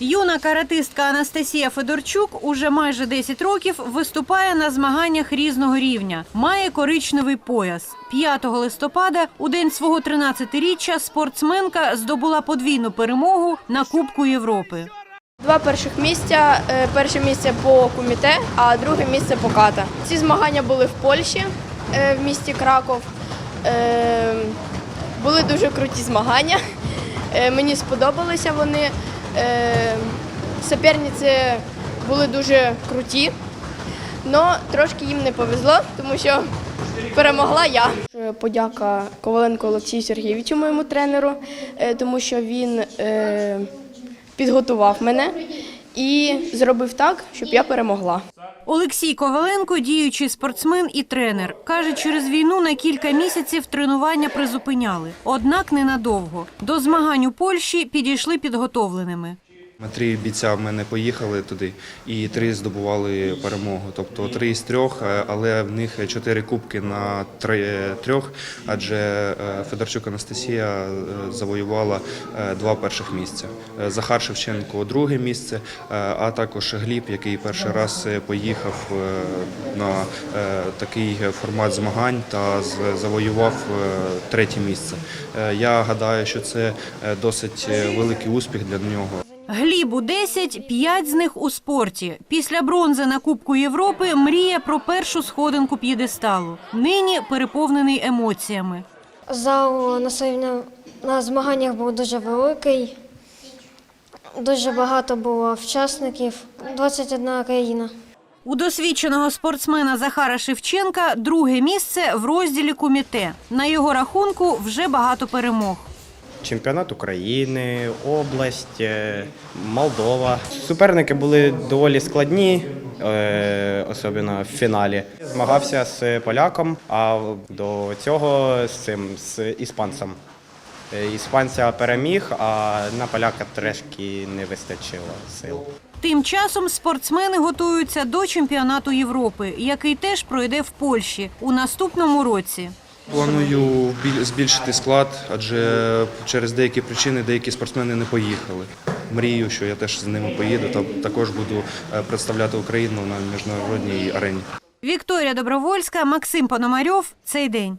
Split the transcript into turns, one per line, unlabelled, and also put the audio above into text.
Юна каратистка Анастасія Федорчук уже майже 10 років виступає на змаганнях різного рівня. Має коричневий пояс. 5 листопада, у день свого 13-річчя, спортсменка здобула подвійну перемогу на Кубку Європи.
Два перших місця. Е, Перше місце по куміте, а друге місце по ката. Ці змагання були в Польщі, е, в місті Краков. Е, Були дуже круті змагання. Е, Мені сподобалися вони. Е, Соперниці були дуже круті, але трошки їм не повезло, тому що перемогла я. Подяка Коваленко Олексію Сергійовичу, моєму тренеру, е, тому що він е, підготував мене і зробив так, щоб я перемогла.
Олексій Коваленко – діючий спортсмен і тренер. Каже, через війну на кілька місяців тренування призупиняли. Однак ненадовго. До змагань у Польщі підійшли підготовленими.
Ми Три бійця в мене поїхали туди, і три здобували перемогу. Тобто три з трьох, е, але в них чотири кубки на трьох, адже е, Федорчук Анастасія е, завоювала два перших місця. Захар Шевченко друге місце, а також Гліб, який перший раз поїхав на такий формат змагань та завоював третє місце. Я гадаю, що це досить великий успіх для нього.
Глібу 10, 5 з них у спорті. Після бронзи на Кубку Європи мріє про першу сходинку п'єдесталу. Нині переповнений емоціями.
Зал на змаганнях був дуже великий. Дуже багато було учасників, 21 країна.
У досвідченого спортсмена Захара Шевченка друге місце в розділі куміте. На його рахунку вже багато перемог.
Чемпіонат України, область, е, Молдова. Суперники були доволі складні, е, особливо в фіналі. Змагався з поляком, а до цього з цим з іспанцем. Е, Іспанця переміг, а на поляка трошки не вистачило сил.
Тим часом спортсмени готуються до чемпіонату Європи, який теж пройде в Польщі у наступному році.
Планую збільшити склад, адже через деякі причини деякі спортсмени не поїхали. Мрію, що я теж з ними поїду та також буду е, представляти Україну на міжнародній арені.
Вікторія Добровольська, Максим Пономарьов. Цей день.